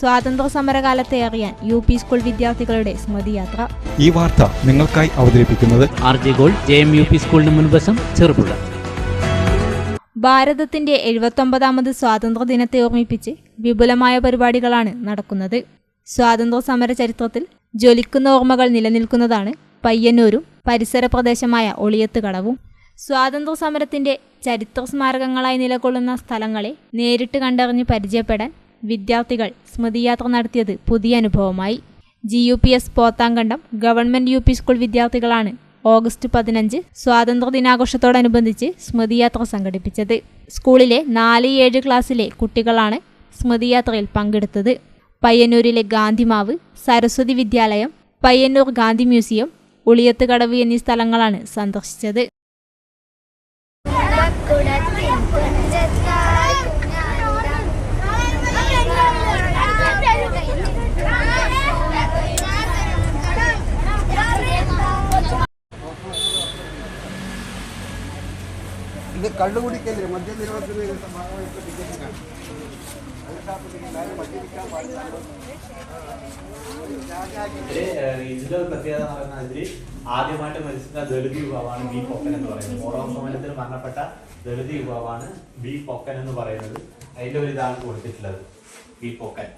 സ്വാതന്ത്ര്യ സമരകാലത്തെ അറിയാൻ U P school വിദ്യാർത്ഥികളുടെ സ്മൃതിയാത്ര. ഈ വാർത്ത നിങ്ങൾക്കായി അവതരിപ്പിക്കുന്നത് R J gold J M U P സ്കൂളിന് മുൻവശം ചെറുപുഴ. ഭാരതത്തിന്റെ എഴുപത്തൊമ്പതാമത് സ്വാതന്ത്ര്യ ദിനത്തെ ഓർമ്മിപ്പിച്ച് വിപുലമായ പരിപാടികളാണ് നടക്കുന്നത്. സ്വാതന്ത്ര്യ സമര ചരിത്രത്തിൽ ജ്വലിക്കുന്ന ഓർമ്മകൾ നിലനിൽക്കുന്നതാണ് പയ്യന്നൂരും പരിസര പ്രദേശമായ ഒളിയത്ത് കടവും സ്വാതന്ത്ര്യ സമരത്തിന്റെ ചരിത്ര സ്മാരകങ്ങളായി നിലകൊള്ളുന്ന സ്ഥലങ്ങളെ നേരിട്ട് കണ്ടറിഞ്ഞ് പരിചയപ്പെടാൻ വിദ്യാർത്ഥികൾ സ്മൃതിയാത്ര നടത്തിയത് പുതിയ അനുഭവമായി. G U P S Pothamkandam government U P school വിദ്യാർത്ഥികളാണ് ഓഗസ്റ്റ് പതിനഞ്ച് സ്വാതന്ത്ര്യ ദിനാഘോഷത്തോടനുബന്ധിച്ച് സ്മൃതിയാത്ര സംഘടിപ്പിച്ചത്. സ്കൂളിലെ നാല് ഏഴ് ക്ലാസ്സിലെ കുട്ടികളാണ് സ്മൃതിയാത്രയിൽ പങ്കെടുത്തത്. പയ്യന്നൂരിലെ ഗാന്ധിമാവ് സരസ്വതി വിദ്യാലയം പയ്യന്നൂർ ഗാന്ധി മ്യൂസിയം ഉളിയത്ത് കടവ് എന്നീ സ്ഥലങ്ങളാണ് സന്ദർശിച്ചത്. ഇത് കള്ളുകുടിക്കല്ലേ? മദ്യനിരോധനത്തിന്റെ ഭാഗമായിട്ട് ടിക്കറ്റിനാണ് ഇതിൽ, ഏഹ്, ഇതിന്റെ ഒരു പ്രത്യേകത എന്ന് പറയുന്നത് ഇതിൽ ആദ്യമായിട്ട് മരിച്ചിട്ടുള്ള ദളിത് യുവാവാണ് ബി പൊക്കൻ എന്ന് പറയുന്നത്. ഓറോ സമരത്തിൽ മരണപ്പെട്ട ദളിത് യുവാവാണ് ബി പൊക്കൻ എന്ന് പറയുന്നത്. അതിന്റെ ഒരു ഇതാണ് കൊടുത്തിട്ടുള്ളത് ബി പൊക്കൻ.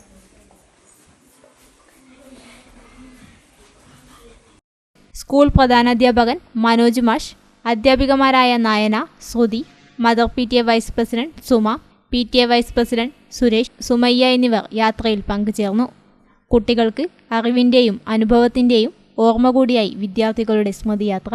സ്കൂൾ പ്രധാനാധ്യാപകൻ മനോജ് മാഷ് അധ്യാപികമാരായ Nayana Sruthi mother P T A vice president Suma P T A vice president Suresh Sumayya എന്നിവർ യാത്രയിൽ പങ്കുചേർന്നു. കുട്ടികൾക്ക് അറിവിന്റെയും അനുഭവത്തിന്റെയും ഓർമ്മ കൂടിയായി വിദ്യാർത്ഥികളുടെ സ്മൃതിയാത്ര.